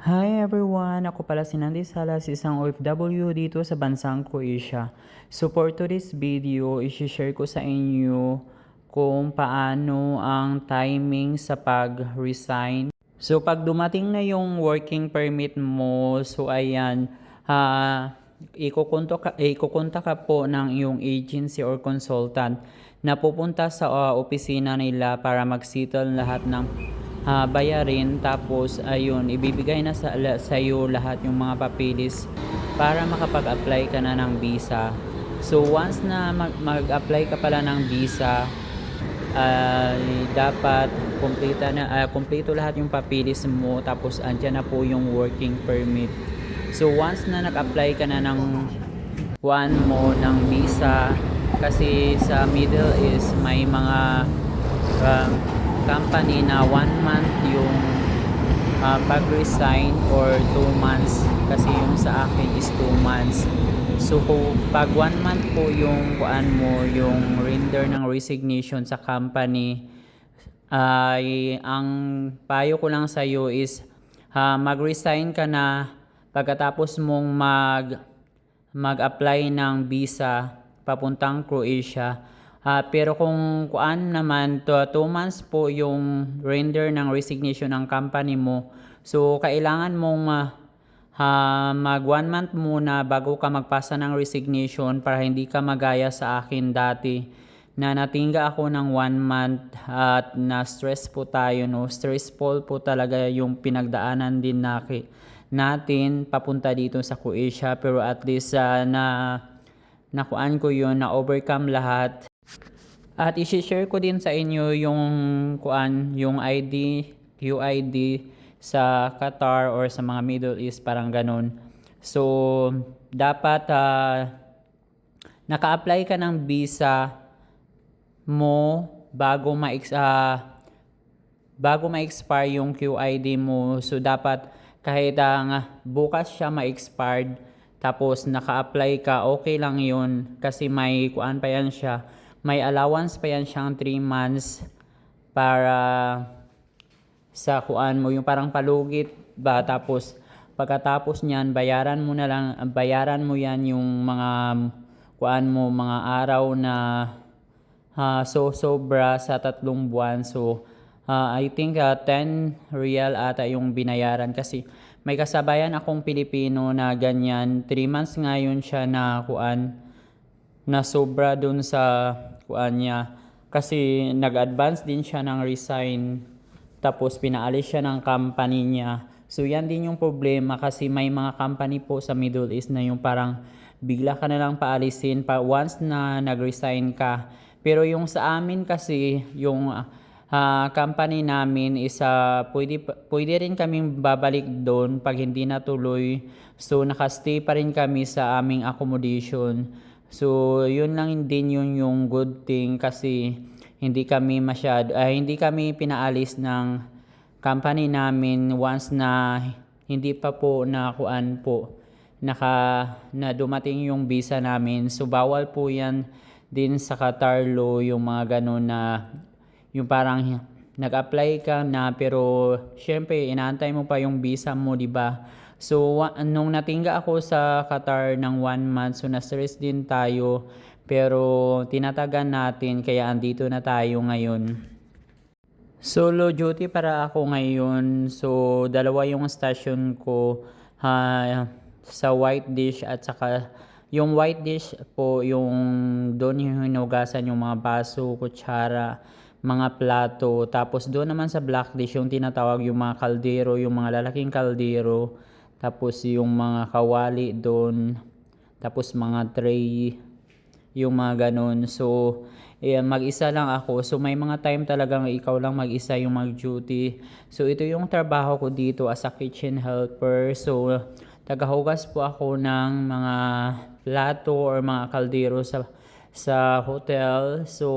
Hi everyone! Ako pala si Nandi Salas, isang OFW dito sa bansang Croatia. So for today's video, isi-share ko sa inyo kung paano ang timing sa pag-resign. So pag dumating na yung working permit mo, so ayan, ha, ikukunta ka, ikukunta ka po ng iyong agency or consultant na pupunta sa ah, opisina nila para mag-settle lahat ng ah, bayarin tapos ayun ibibigay na sa, sa iyo lahat yung mga papilis para makapag-apply ka na ng visa. So once na mag- mag-apply ka pala ng visa, ay dapat kumpleta na ah, kumpleto lahat yung papilis mo tapos andyan na po yung working permit. So once na nag-apply ka na ng one mo ng visa kasi sa Middle East may mga um, company na one month yung uh, pag-resign or two months kasi yung sa akin is two months. So pag one month po yung kuan mo, yung render ng resignation sa company, ay ang payo ko lang sa iyo is ah, mag-resign ka na pagkatapos mong mag mag-apply ng visa papuntang Croatia. Ah, pero kung kuan naman, to, two months po yung render ng resignation ng company mo. So, kailangan mong ah, ah, mag one month muna bago ka magpasa ng resignation para hindi ka magaya sa akin dati na natingga ako ng one month at na-stress po tayo, no? Stressful po talaga yung pinagdaanan din naki, natin papunta dito sa Croatia pero at least ah, na nakuan ko yun, na-overcome lahat. At i-share ko din sa inyo yung kuan, yung ID, QID sa Qatar or sa mga Middle East parang ganun. So dapat ah, naka-apply ka ng visa mo bago ma ah, bago ma-expire yung QID mo. So dapat kahit ang bukas siya ma-expired tapos naka-apply ka, okay lang yun kasi may kuan pa yan siya. May allowance pa yan siyang 3 months para sa kuan mo yung parang palugit ba? Tapos pagkatapos niyan bayaran mo na lang bayaran mo yan yung mga kuan mo mga araw na ha, so sobra sa tatlong buwan. So ah, I think ah, 10 real ata yung binayaran. Kasi may kasabayan akong Pilipino na ganyan. 3 months ngayon siya na kuan na sobra dun sa kuan niya. Kasi nag-advance din siya ng resign tapos pinaalis siya ng company niya. So yan din yung problema kasi may mga company po sa Middle East na yung parang bigla ka na lang paalisin pa once na nag-resign ka. Pero yung sa amin kasi yung ah, company namin is ah, pwede, pwede rin kaming babalik doon pag hindi natuloy. So nakastay pa rin kami sa aming accommodation So, yun lang din yun yung good thing kasi hindi kami masyado, ay hindi kami pinaalis ng company namin once na hindi pa po nakuan po naka na dumating yung visa namin. So, bawal po yan din sa Qatar law yung mga ganun na yung parang nag-apply ka na pero syempre inaantay mo pa yung visa mo, di ba? So, nung natingga ako sa Qatar ng one month, so na-stress din tayo. Pero tinatagan natin, kaya andito na tayo ngayon. Solo duty para ako ngayon. So, dalawa yung station ko ha, sa white dish at saka yung white dish po, yung doon yung hinugasan yung mga baso, kutsara, mga plato. Tapos doon naman sa black dish, yung tinatawag yung mga kaldero, yung mga lalaking kaldero. Tapos yung mga kawali doon. Tapos mga tray, yung mga ganun. So, eh, mag-isa lang ako. So, may mga time talagang ikaw lang mag-isa yung mag-duty. So, ito yung trabaho ko dito as a kitchen helper. So, tagahugas po ako ng mga plato or mga kaldero sa sa hotel. So,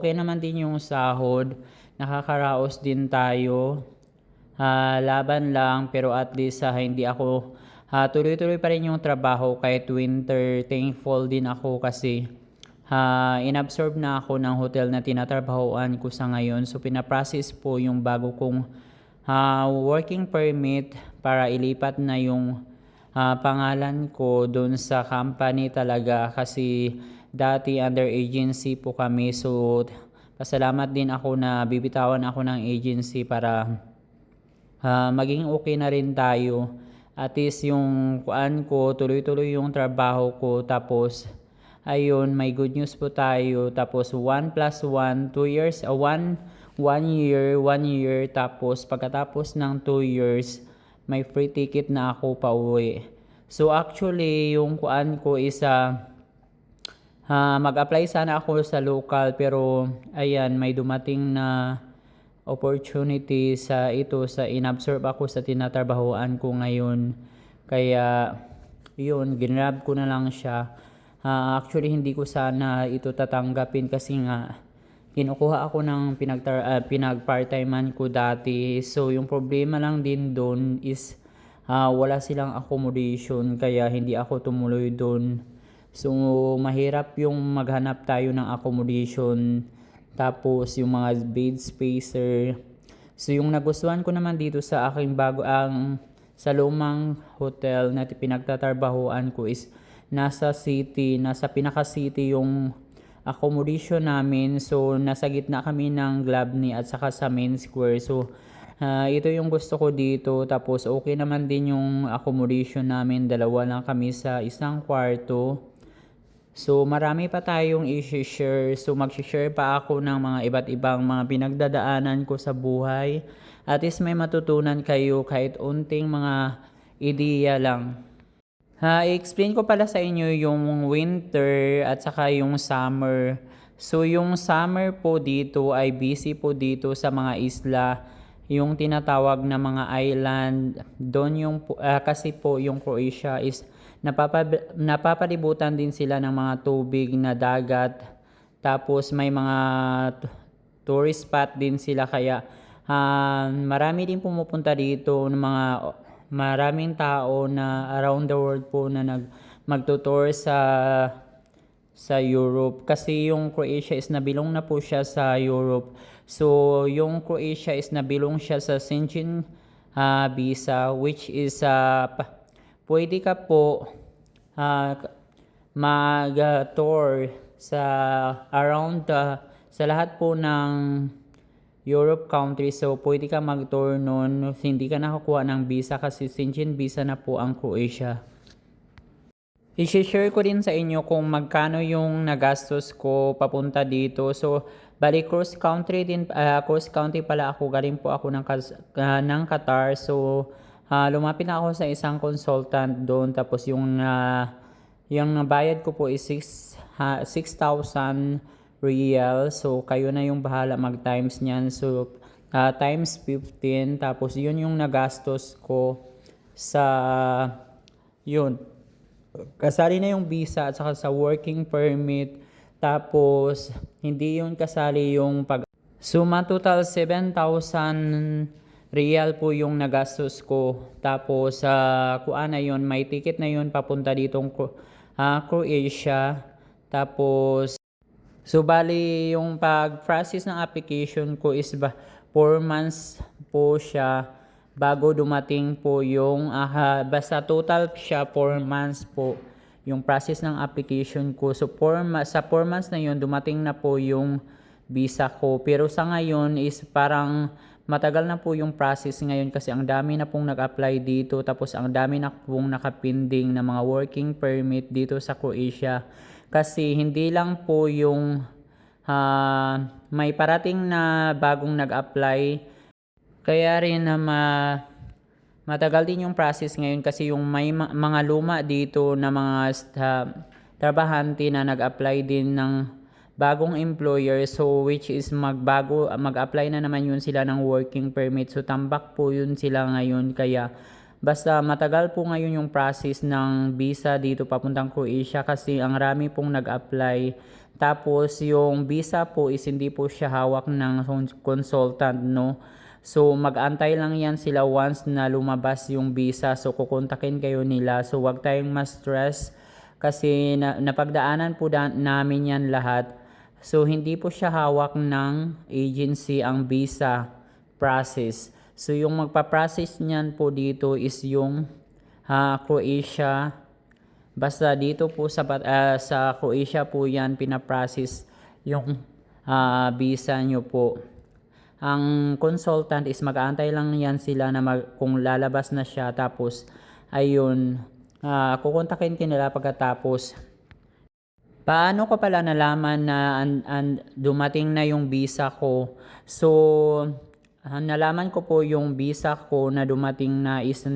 okay naman din yung sahod. Nakakaraos din tayo. Ah, laban lang pero at least ah, hindi ako ah, tuloy-tuloy pa rin yung trabaho. Kahit winter thankful din ako kasi ah, inabsorb na ako ng hotel na tinatrabahoan ko sa ngayon. So pinaprocess po yung bago kong ah, working permit para ilipat na yung ah, pangalan ko doon sa company talaga. Kasi dati under agency po kami. So pasalamat din ako na bibitawan ako ng agency para ah, maging okay na rin tayo. At least yung kuan ko, tuloy-tuloy yung trabaho ko. Tapos, ayun, may good news po tayo. Tapos, 1 plus 1, 2 years, 1, 1 year, 1 year. Tapos, pagkatapos ng 2 years, may free ticket na ako pa uwi. So, actually, yung kuan ko is ah, Ah, mag-apply sana ako sa local pero ayan may dumating na opportunity sa ito sa inabsorb ako sa tinatrabahoan ko ngayon. Kaya yun, ginrab ko na lang siya. Ah, actually hindi ko sana ito tatanggapin kasi nga kinukuha ako ng pinagtar ah, pinag part-timean ko dati. So yung problema lang din doon is ah, wala silang accommodation kaya hindi ako tumuloy doon. So, mahirap yung maghanap tayo ng accommodation. Tapos, yung mga bed spacer. So, yung nagustuhan ko naman dito sa aking bago, ang sa lumang hotel na pinagtatrabahoan ko is nasa city, nasa pinaka-city yung accommodation namin. So, nasa gitna kami ng Glabni at saka sa main square. So, ah, ito yung gusto ko dito. Tapos, okay naman din yung accommodation namin. Dalawa lang kami sa isang kwarto. So, marami pa tayong i-share. So, mag-share pa ako ng mga iba't ibang mga pinagdadaanan ko sa buhay. At least may matutunan kayo kahit unting mga ideya lang. Ha, i-explain ko pala sa inyo yung winter at saka yung summer. So, yung summer po dito ay busy po dito sa mga isla. Yung tinatawag na mga island. Doon yung, ah, kasi po yung Croatia is napapab- napapalibutan din sila ng mga tubig na dagat. Tapos may mga tourist spot din sila kaya ah, marami din pumupunta dito ng mga maraming tao na around the world po na nag magtutour sa sa Europe kasi yung Croatia is nabilong na po siya sa Europe. So yung Croatia is nabilong siya sa Schengen ah, visa which is pa- pwede ka po ah, mag-tour sa around ah, sa lahat po ng Europe countries. So, pwede ka mag-tour nun. Hindi ka nakakuha ng visa kasi Schengen visa na po ang Croatia. I-share ko din sa inyo kung magkano yung nagastos ko papunta dito. So, bali cross country din, ah, cross country pala ako. Galing po ako ng, ah, ng Qatar. So, ah, lumapit ako sa isang consultant doon. Tapos yung, ah, yung nabayad ko po is 6, ha, 6,000 real. So, kayo na yung bahala mag-times niyan. So, ah, times 15. Tapos, yun yung nagastos ko sa, yun, kasali na yung visa at saka sa working permit. Tapos, hindi yun kasali yung pag... Suma total 7,000 real po yung nagastos ko. Tapos, sa kuan na yun, may ticket na yun papunta ditong ah, Croatia. Tapos, So, bali, yung pag-process ng application ko is ba 4 months po siya bago dumating po yung, aha, basta total siya 4 months po yung process ng application ko. So, 4, ma- sa 4 months na yun, dumating na po yung visa ko. Pero sa ngayon is parang matagal na po yung process ngayon kasi ang dami na pong nag-apply dito tapos ang dami na pong nakapinding na mga working permit dito sa Croatia. Kasi hindi lang po yung ah, may parating na bagong nag-apply. Kaya rin na ma, matagal din yung process ngayon kasi yung may ma- mga luma dito na mga sta- trabahante na nag-apply din ng bagong employer so which is magbago mag-apply na naman yun sila ng working permit so tambak po yun sila ngayon kaya basta matagal po ngayon yung process ng visa dito papuntang Croatia kasi ang rami pong nag-apply tapos yung visa po is hindi po siya hawak ng consultant no So mag-antay lang yan sila once na lumabas yung visa. So kukontakin kayo nila. So wag tayong ma-stress kasi na, napagdaanan po da- namin yan lahat. So hindi po siya hawak ng agency ang visa process. So yung magpa-process niyan po dito is yung ah, Croatia. Basta dito po sa ah, sa Croatia po 'yan pinaprocess yung ah, visa nyo po. Ang consultant is mag-aantay lang yan sila na mag, kung lalabas na siya tapos ayun ah kukontakin ka nila pagkatapos Paano ko pala nalaman na an, an- dumating na yung visa ko? So, ah, nalaman ko po yung visa ko na dumating na is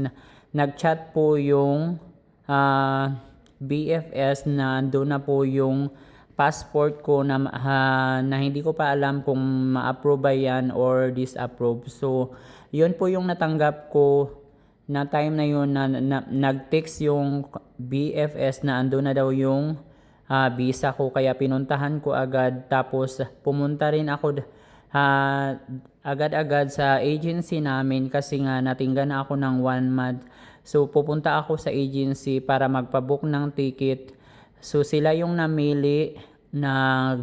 nag-chat po yung ah, BFS na doon na po yung passport ko na, ha- na hindi ko pa alam kung ma-approve ba yan or disapprove. So, yun po yung natanggap ko na time na yun na, na nag-text yung BFS na ando na daw yung ah, visa ko kaya pinuntahan ko agad. Tapos pumunta rin ako ah, agad-agad sa agency namin kasi nga natinggan na ako ng one month. So pupunta ako sa agency para magpabook ng ticket. So sila yung namili na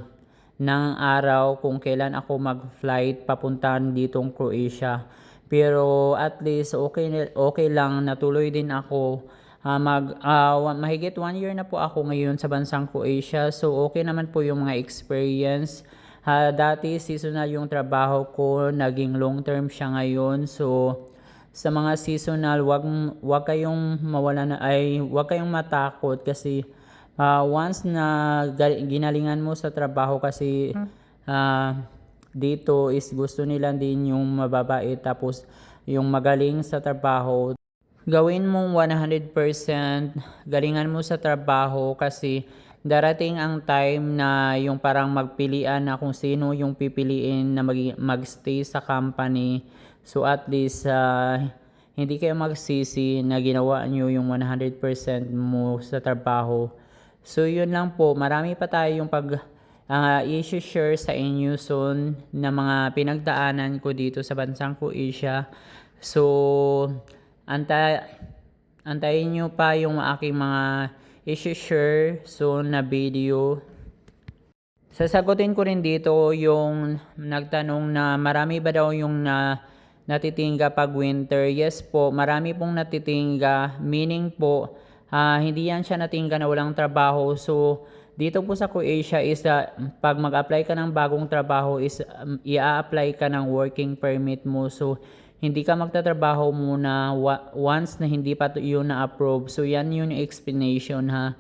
ng araw kung kailan ako mag-flight papuntahan ditong Croatia. Pero at least okay okay lang. Natuloy din ako Ah, mag ah, wa- mahigit one year na po ako ngayon sa bansang Croatia. So okay naman po yung mga experience. Ah, dati seasonal yung trabaho ko, naging long term siya ngayon. So sa mga seasonal, wag wag kayong mawala na ay wag kayong matakot kasi ah, once na ginalingan mo sa trabaho kasi ah, dito is gusto nila din yung mababait tapos yung magaling sa trabaho gawin mong 100% galingan mo sa trabaho kasi darating ang time na yung parang magpilian na kung sino yung pipiliin na mag, magstay sa company. So at least ah, hindi kayo magsisi na ginawa nyo yung 100% mo sa trabaho. So yun lang po, marami pa tayong pag ah, i-share sa inyo soon na mga pinagdaanan ko dito sa bansang Croatia. So, anta antayin nyo pa yung aking mga i-share soon na video. Sasagutin ko rin dito yung nagtanong na marami ba daw yung na natitingga pag winter. Yes po, marami pong natitingga. Meaning po, ah, hindi yan siya natingga na walang trabaho. So, dito po sa Croatia is ah, pag mag-apply ka ng bagong trabaho is um, i-apply ka ng working permit mo. So, hindi ka magtatrabaho muna once na hindi pa yun na-approve. So, yan yung explanation ha.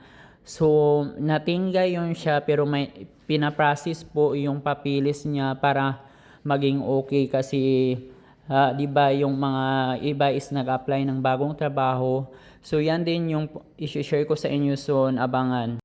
So, natingga yun siya pero may pinaprocess po yung papilis niya para maging okay kasi ah, 'di ba yung mga iba is nag-apply ng bagong trabaho. So, yan din yung i-share ko sa inyo soon, abangan.